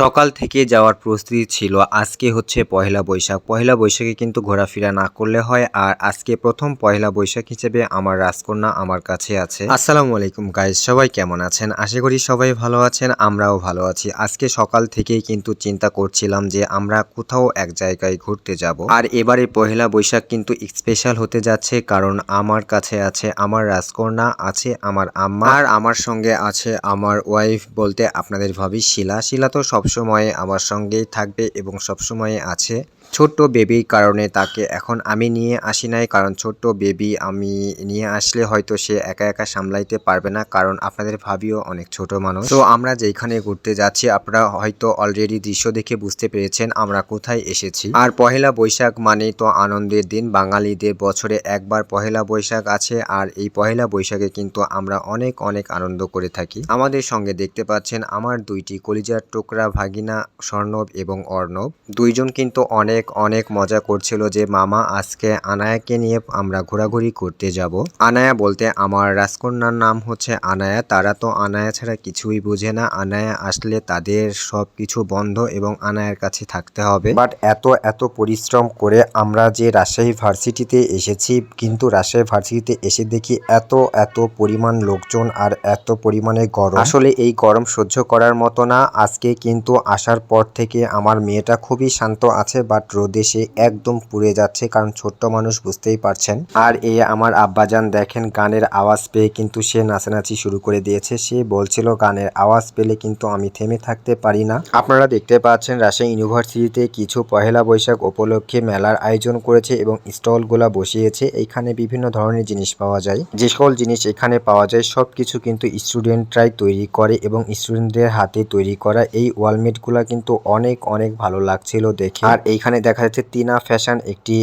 সকাল থেকে যাওয়ার প্রস্তুতি ছিল, আজকে হচ্ছে পহেলা বৈশাখ। পহেলা বৈশাখে কিন্তু ঘোরাফেরা না করলে হয়, আর আজকে প্রথম পহেলা বৈশাখ হিসেবে আমার রাজকন্যা আমার কাছে আছে। আসসালামু আলাইকুম গাইজ সবাই কেমন আছেন? আশা করি সবাই ভালো আছেন, আমরাও ভালো আছি। আজকে সকাল থেকেই কিন্তু চিন্তা করছিলাম যে আমরা কোথাও এক জায়গায় ঘুরতে যাব। আর এবারে পহেলা বৈশাখ কিন্তু স্পেশাল হতে যাচ্ছে, কারণ আমার কাছে আছে, আমার রাজকন্যা আছে, আমার আম্মা, আর আমার সঙ্গে আছে আমার ওয়াইফ বলতে আপনাদের ভাবি শিলা। শিলা তো সবসময় আমার সঙ্গেই থাকবে এবং সবসময় আছে। ছোট্ট বেবির কারণে তাকে এখন আমি নিয়ে আসি নাই, কারণ ছোট্ট বেবি আমি নিয়ে আসলে হয়তো সে একা একা সামলাইতে পারবে না, কারণ আপনাদের ভাবিও অনেক ছোট মানুষ। তো আমরা যেখানে ঘুরতে যাচ্ছি, আপনারা হয়তো অলরেডি দৃশ্য দেখে বুঝতে পেরেছেন আমরা কোথায় এসেছি। আর পহেলা বৈশাখ মানে তো আনন্দের দিন, বাঙালিদের বছরে একবার পহেলা বৈশাখ আছে, আর এই পহেলা বৈশাখে কিন্তু আমরা অনেক অনেক আনন্দ করে থাকি। আমাদের সঙ্গে দেখতে পাচ্ছেন আমার দুইটি কলিজার টুকরা ভাগিনা, স্বর্ণব এবং অর্ণব দুইজন কিন্তু অনেক অনেক মজা করছিল যে, মামা, আজকে আনায়াকে নিয়ে আমরা ঘোরাঘুরি করতে যাব। আনায়া বলতে, আমার রাজকন্যার নাম হচ্ছে আনায়া। তারা তো আনায়া ছাড়া কিছুই বুঝে না। আনায়া আসলে তাদের সব কিছু বন্ধ এবং আনায়ার কাছে থাকতে হবে। বাট এত এত পরিশ্রম করে আমরা যে রাজশাহী ভার্সিটিতে এসেছি, কিন্তু রাজশাহী ভার্সিটিতে এসে দেখি এত এত পরিমাণ লোকজন আর এত পরিমাণে গরম। আসলে এই গরম সহ্য করার মতো না। আজকে কিন্তু আসার পর থেকে আমার মেয়েটা খুবই শান্ত আছে বাট রোদে সে একদম পুড়ে যাচ্ছে কারণ ছোট্ট মানুষ বুঝতেই পারছেন। আর এ আমার আব্বাজান দেখেন, গানের আওয়াজ পেয়ে কিন্তু সে নাচানাচি শুরু করে দিয়েছে। সে বলছিল, গানের আওয়াজ পেলে কিন্তু আমি থেমে থাকতে পারি না। আপনারা দেখতে পাচ্ছেন, রাজশাহী ইউনিভার্সিটিতে কিছু পহেলা বৈশাখ উপলক্ষে মেলার আয়োজন করেছে এবং স্টলগুলা বসিয়েছে। এখানে বিভিন্ন ধরনের জিনিস পাওয়া যায়। যে সকল জিনিস এখানে পাওয়া যায় সব কিছু কিন্তু স্টুডেন্টরাই তৈরি করে এবং স্টুডেন্টদের হাতে তৈরি করা এই ওয়ালমেটগুলা কিন্তু অনেক অনেক ভালো লাগছিল দেখে। আর এইখানে দেখা যাচ্ছে তিনা ফ্যাশন একটি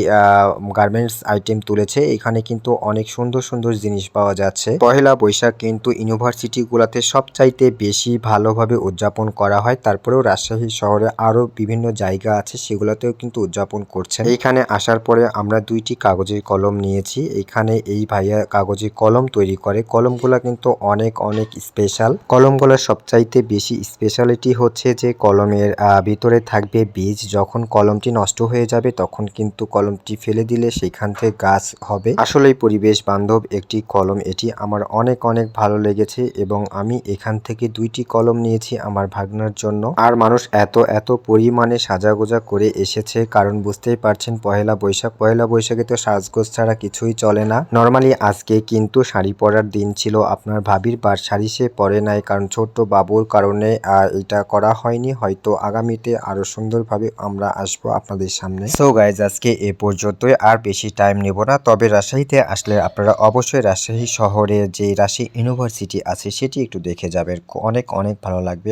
গার্মেন্টস আইটেম তুলেছে। এখানে কিন্তু অনেক সুন্দর সুন্দর জিনিস পাওয়া যাচ্ছে। পহেলা বৈশাখ কিন্তু ইউনিভার্সিটি গুলাতে সবচাইতে বেশি ভালোভাবে উদযাপন করা হয়। তারপরেও রাজশাহী শহরে আরও বিভিন্ন জায়গা আছে, সেগুলোতেও কিন্তু উদযাপন করছেন। এইখানে আসার পরে আমরা দুইটি কাগজের কলম নিয়েছি। এখানে এই ভাইয়া কাগজের কলম তৈরি করে। কলমগুলা কিন্তু অনেক অনেক স্পেশাল কলমগুলোর সবচাইতে বেশি স্পেশালিটি হচ্ছে যে কলমের ভিতরে থাকবে বীজ, যখন কলমটি নষ্ট হয়ে যাবে তখন কিন্তু কলমটি ফেলে দিলে সেখান থেকে গাছ হবে। আসলেই পরিবেশ বান্ধব একটি কলম এটি। আমার অনেক অনেক ভালো লেগেছে এবং আমি এখান থেকে দুইটি কলম নিয়েছি আমার ভাগনার জন্য। আর মানুষ এত এত পরিমাণে সাজাগোজা করে এসেছে, কারণ বুঝতেই পারছেন পহেলা বৈশাখ। পহেলা বৈশাখে তো সাজগোজ ছাড়া কিছুই চলে না। নর্মালি আজকে কিন্তু শাড়ি পরার দিন ছিল। আপনার ভাবির বার শাড়ি সে পরে নাই, কারণ ছোট্ট বাবুর কারণে এটা করা হয়নি, হয়তো আগামীতে আরও সুন্দরভাবে আমরা আসব আপনাদের সামনে। সো গাইজ আজকে এ পর্যন্তই, আর বেশি টাইম নেব না। তবে রাজশাহীতে আসলে আপনারা অবশ্যই রাজশাহী শহরে যে রাশি ইউনিভার্সিটি আছে, সেটি একটু দেখে যাবেন। অনেক অনেক ভালো লাগবে।